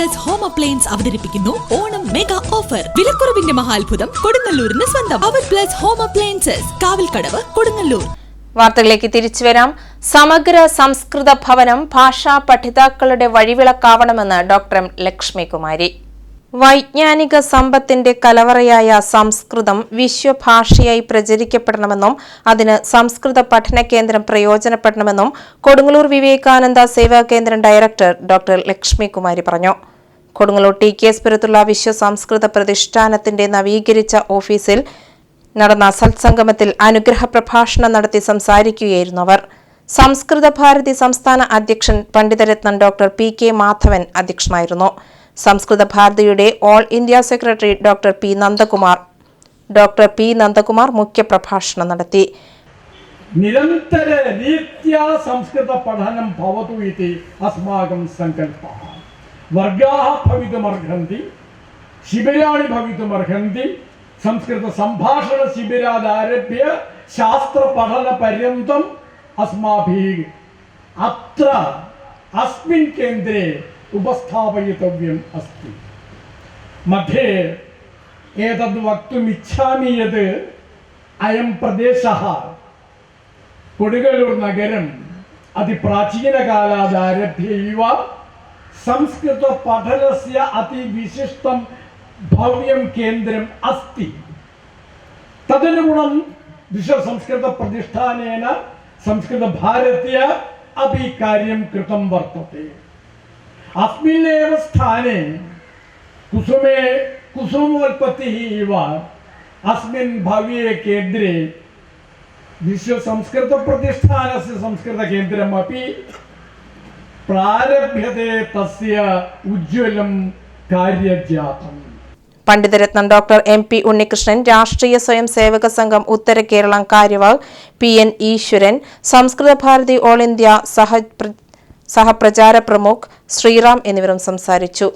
Plus home appliance അവതരിപ്പിക്കുന്നു. Onam mega offer വിലക്കുറവിന്റെ മഹാത്ഭുതം കൊടുങ്ങല്ലൂരിന് സ്വന്തം. അവർ plus home appliances Kavalkadavu Kodungallur. വാർത്തകളിലേക്ക് തിരിച്ചു വരാം. സമഗ്ര സംസ്കൃത ഭവനം ഭാഷാ പഠിതാക്കളുടെ വഴിവിളക്കാവണമെന്ന് ഡോക്ടർ ലക്ഷ്മികുമാരി. വൈജ്ഞാനിക സമ്പത്തിന്റെ കലവറയായ സംസ്കൃതം വിശ്വഭാഷയായി പ്രചരിക്കപ്പെടണമെന്നും അതിന് സംസ്കൃത പഠന കേന്ദ്രം പ്രയോജനപ്പെടണമെന്നും കൊടുങ്ങല്ലൂർ വിവേകാനന്ദ സേവാ കേന്ദ്രം ഡയറക്ടർ ഡോക്ടർ ലക്ഷ്മികുമാരി പറഞ്ഞു. കൊടുങ്ങല്ലൂർ ടി കെ എസ്പുരത്തുള്ള വിശ്വ സംസ്കൃത പ്രതിഷ്ഠാനത്തിന്റെ നവീകരിച്ച ഓഫീസിൽ നടന്ന സത്സംഗമത്തിൽ അനുഗ്രഹ പ്രഭാഷണം നടത്തി സംസാരിക്കുകയായിരുന്നു അവർ. സംസ്കൃത ഭാരതി സംസ്ഥാന അധ്യക്ഷൻ പണ്ഡിതരത്നൻ ഡോക്ടർ പി കെ മാധവൻ അധ്യക്ഷനായിരുന്നു. സംസ്കൃത ഭാരതിയുടെ all India secretary doctor P Nandakumar doctor P Nandakumar മുഖ്യപ്രഭാഷണം നടത്തി. നിരന്തര സംസ്കൃത പഠനം ഭവതു ഇതി അസ്മാകം സങ്കല്പ വർഗാഹ ഭവിതമർഹന്തി ശിബിരാണി ഭവിതമർഹന്തി സംസ്കൃത സംഭാഷണ ശിബിരാദാരഭ്യ ശാസ്ത്ര പഠന പര്യന്തം അസ്മാഭി. അത്ര അസ്മിൻ കേന്ദ്രേ ഉപസ്ഥാപയിതവ്യം അസ്തി. മധ്യേ ഏതത് വക്തും ഇച്ഛാമി യത് അയം പ്രദേശ. കൊടുകലൂർ നഗരം അതിപ്രാചീനകാലാദാരഭ്യ ഇവ संस्कृतपठनस्य अतिविशिष्टं भव्यं केन्द्रम् अस्ति। तदनुगुणं विश्वसंस्कृतप्रतिष्ठानेन संस्कृतभारत्या अपि कार्यं कृतं वर्तते। अस्मिन्नेव स्थाने कुसुमे कुसुमोत्पत्तिः इव अस्मिन् भव्ये केन्द्रे विश्वसंस्कृतप्रतिष्ठानस्य संस्कृतकेन्द्रमपि പണ്ഡിതരത്നം doctor M P Unnikrishnan Rashtriya Swayam Sevak Sangh Uttara Keralam കാര്യവാൾ P N Eswaran Samskrita Bharati all India സഹ സഹപ്രചാര പ്രമുഖ് ശ്രീറാം എന്നിവരും സംസാരിച്ചു.